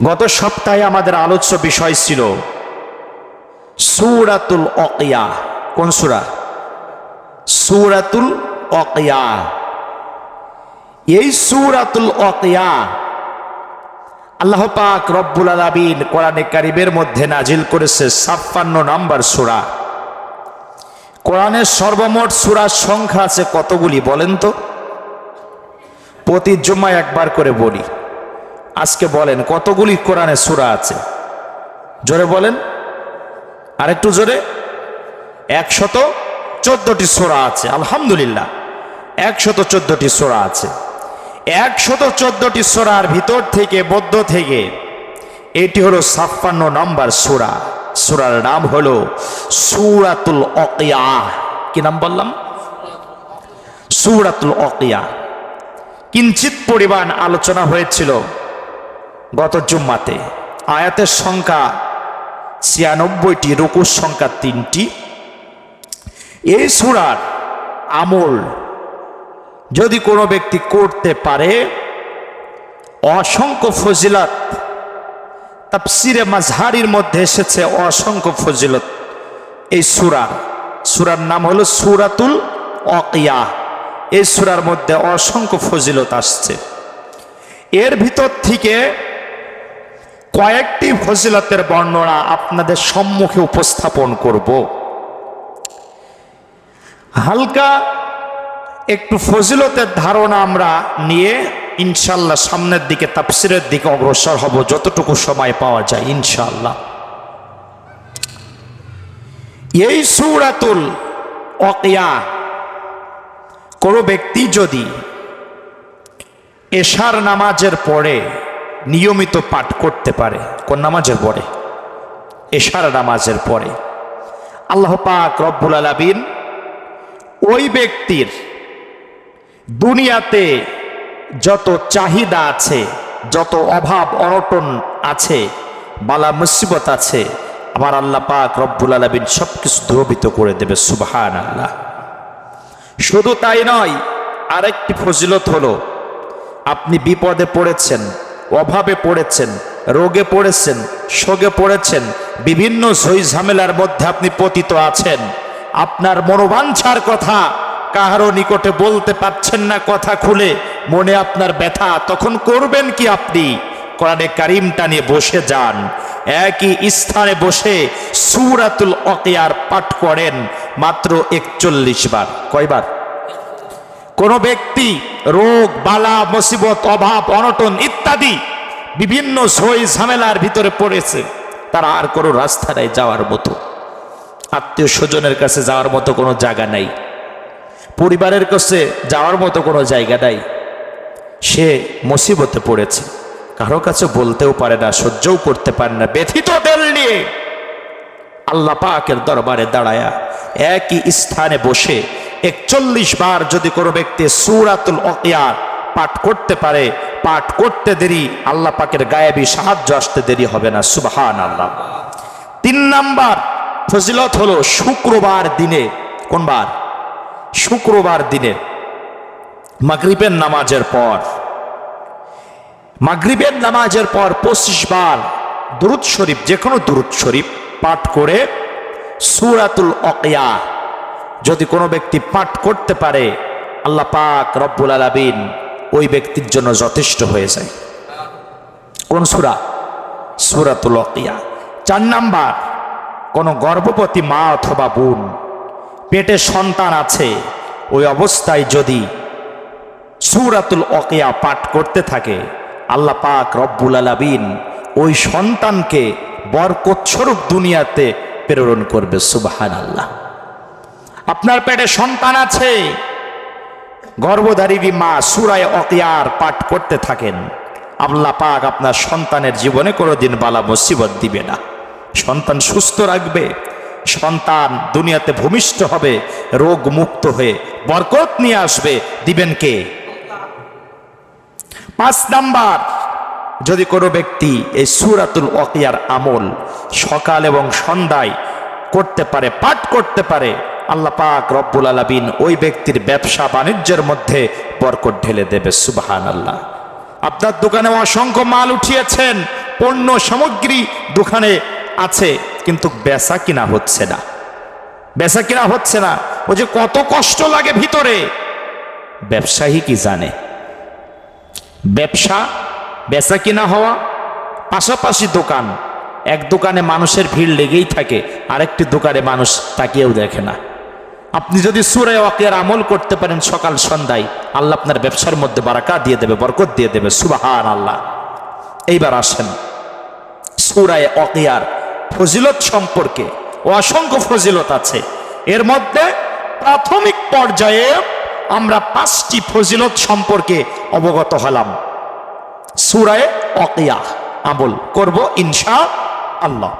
গত সপ্তাহে আমাদের আলোচ্য বিষয় ছিল সুরাতুল অকিয়া। কোন সুরা? সুরাতুল অকিয়া। এই সুরাতুল অকিয়া আল্লাহ পাক রব্বুল আলামিন কোরআনে কারিমের মধ্যে নাজিল করেছে ছাপ্পান্ন নাম্বার সুরা। কোরআনের সর্বমোট সুরার সংখ্যা আছে কতগুলি বলেন তো? প্রতি জুম্মায় একবার করে বলি। আজকে বলেন, কতগুলি কোরআনে সুরা আছে? জোরে বলেন। আরেকটু জোরে। একশত চোদ্দটি সোরা আছে, আলহামদুলিল্লাহ। একশত চোদ্দটি সোরা আছে। একশত চোদ্দটি সোরার ভিতর থেকে বদ্ধ থেকে, এটি হলো ছাপ্পান্ন নম্বর সুরা। সুরার নাম হলো সুরাতুল অকিয়া। কি নাম বললাম? সুরাতুল অকিয়া। কিঞ্চিত পরিমাণ আলোচনা হয়েছিল। গত জুম্মাতে আয়াতের সংখ্যা ছিয়ানব্বইটি, রুকুর সংখ্যা তিনটি। এই সুরার আমল যদি কোনো ব্যক্তি করতে পারে, অসংখ্য ফজিলত তাপসিরে মাঝহারির মধ্যে এসেছে অসংখ্য ফজিলত এই সুরার। সুরার নাম হলো সুরাতুল অকিয়া। এই সুরার মধ্যে অসংখ্য ফজিলত আসছে। এর ভিতর থেকে কয়েকটি ফজিলতের বর্ণনা আপনাদের সম্মুখে উপস্থাপন করব। হালকা একটু ফজিলতের ধারণা আমরা নিয়ে ইনশাল্লাহ সামনের দিকে, তাফসিরের দিকে অগ্রসর হব যতটুকু সময় পাওয়া যায় ইনশাল্লাহ। এই সুরাতুল অকিয়া কোনো ব্যক্তি যদি এশার নামাজের পরে নিয়মিত পাঠ করতে পারে, কোন নামাজের পরে, এশার নামাজের পরে। আল্লাহ পাক রব্বুল আলামিন ওই ব্যক্তির দুনিয়াতে যত চাহিদা আছে, যত অভাব অনটন আছে, বালা মুসিবত আছে, আমার আল্লাহ পাক রব্বুল আলমিন সব কিছু ধ্রুবিত করে দেবে সুবহান আল্লাহ শুধু তাই নয়, আরেকটি ফজিলত হলো, আপনি বিপদে পড়েছেন অভাবে পড়েছেন, রোগে পড়েছেন, শোকে পড়েছেন, বিভিন্ন ঝই ঝামেলার মধ্যে আপনি পতিত আছেন। আপনার মনোবাঞ্ছার কথা কাহারও নিকটে বলতে পারছেন না কথা খুলে মনে আপনার ব্যথা, তখন করবেন কি আপনি? কোরআনে কারিমটা নিয়ে বসে যান। একই স্থানে বসে সুরাতুল অকিয়ার পাঠ করেন মাত্র একচল্লিশ বার। কয়বার? কোনো ব্যক্তি, রোগ, বালা, মুসিবত, অভাব, অনটন ইত্যাদি বিভিন্ন সই ঝামেলার ভিতরে পড়েছে, তার আর কোনো রাস্তা নাই যাওয়ার মতো। আত্মীয় স্বজনের কাছে যাওয়ার মতো কোনো জায়গা নাই। পরিবারের কাছে যাওয়ার মতো কোনো জায়গা নাই। সে মুসিবতে পড়েছে। কারও কাছে বলতেও পারে না, সহ্যও করতে পারে না। ব্যথিত দিল নিয়ে আল্লাহ পাকের দরবারে দাঁড়ায়া একই স্থানে বসে একচল্লিশ বার যদি কোনো ব্যক্তি সুরাতুল অকিয়ার পাঠ করতে পারে, পাঠ করতে দেরি, আল্লাহ পাকের গায়েবী সাহায্য আসতে দেরি হবে না সুবহান আল্লাহ তিন নাম্বার ফজিলত হলো শুক্রবার দিনে কোনবার শুক্রবার দিনে, মাগরিবের নামাজের পর। মাগরিবের নামাজের পর পঁচিশ বার দুরুদ শরীফ যে কোনো দুরুদ শরীফ পাঠ করে সুরাতুল অকিয়া যদি কোনো ব্যক্তি পাঠ করতে পারে, আল্লাহ পাক রব্বুল আলামিন ওই ব্যক্তির জন্য যথেষ্ট হয়ে যায়। কোন সুরা? সুরাতুল অকিয়া চার নাম্বার, কোনো গর্ভবতী মা অথবা বোন, পেটে সন্তান আছে, ওই অবস্থায় যদি সুরাতুল অকিয়া পাঠ করতে থাকে, আল্লাহ পাক রব্বুল আলামিন ওই সন্তানকে বরকৎস্বরূপ দুনিয়াতে প্রেরণ করবে সুবাহান আল্লাহ আপনার পেটে সন্তান আছে? গর্ভধারিণী মা সুরায় অকিয়ার পাঠ করতে থাকেন। আল্লাহ পাক আপনার সন্তানের জীবনে কোনোদিন বালা মুসিবত দিবে না। সন্তান সুস্থ রাখবে, সন্তান দুনিয়াতে ভূমিষ্ঠ হবে, রোগ মুক্ত হয়ে বরকত নিয়ে আসবে। দিবেন কে? পাঁচ নাম্বার, যদি কোনো ব্যক্তি এই সুরাতুল ওয়াকিয়ার আমল সকাল এবং সন্ধ্যায় করতে পারে, পাঠ করতে পারে আল্লাহ পাক রব্বুল আলামিন ওই ব্যক্তির ব্যবসা বাণিজ্যের মধ্যে বরকত ঢেলে দেবে সুবাহান আল্লাহ আপনার দোকানে অসংখ্য মাল উঠিয়েছেন, পণ্য সামগ্রী দোকানে আছে, কিন্তু বেচা কিনা হচ্ছে না। বেচা কিনা হচ্ছে না। ও যে কত কষ্ট লাগে ভিতরে। ব্যবসায়ী কি জানে? ব্যবসা, বেচা কিনা হওয়া, পাশাপাশি দোকান। এক দোকানে মানুষের ভিড় লেগেই থাকে, আরেকটি দোকানে মানুষ তাকিয়েও দেখে না। আপনি যদি সুরে ওয়াকের আমল করতে পারেন সকাল সন্ধ্যায়, আল্লাহ আপনার ব্যবসার মধ্যে বারাকা দিয়ে দেবে, বরকত দিয়ে দেবে সুবাহান আল্লাহ এইবার আসেন সুরায় অকিয়ার ফজিলত সম্পর্কে, অসংখ্য ফজিলত আছে। এর মধ্যে প্রাথমিক পর্যায়ে আমরা পাঁচটি ফজিলত সম্পর্কে অবগত হলাম। সুরায় অকিয়া আমল করব ইনশা আল্লাহ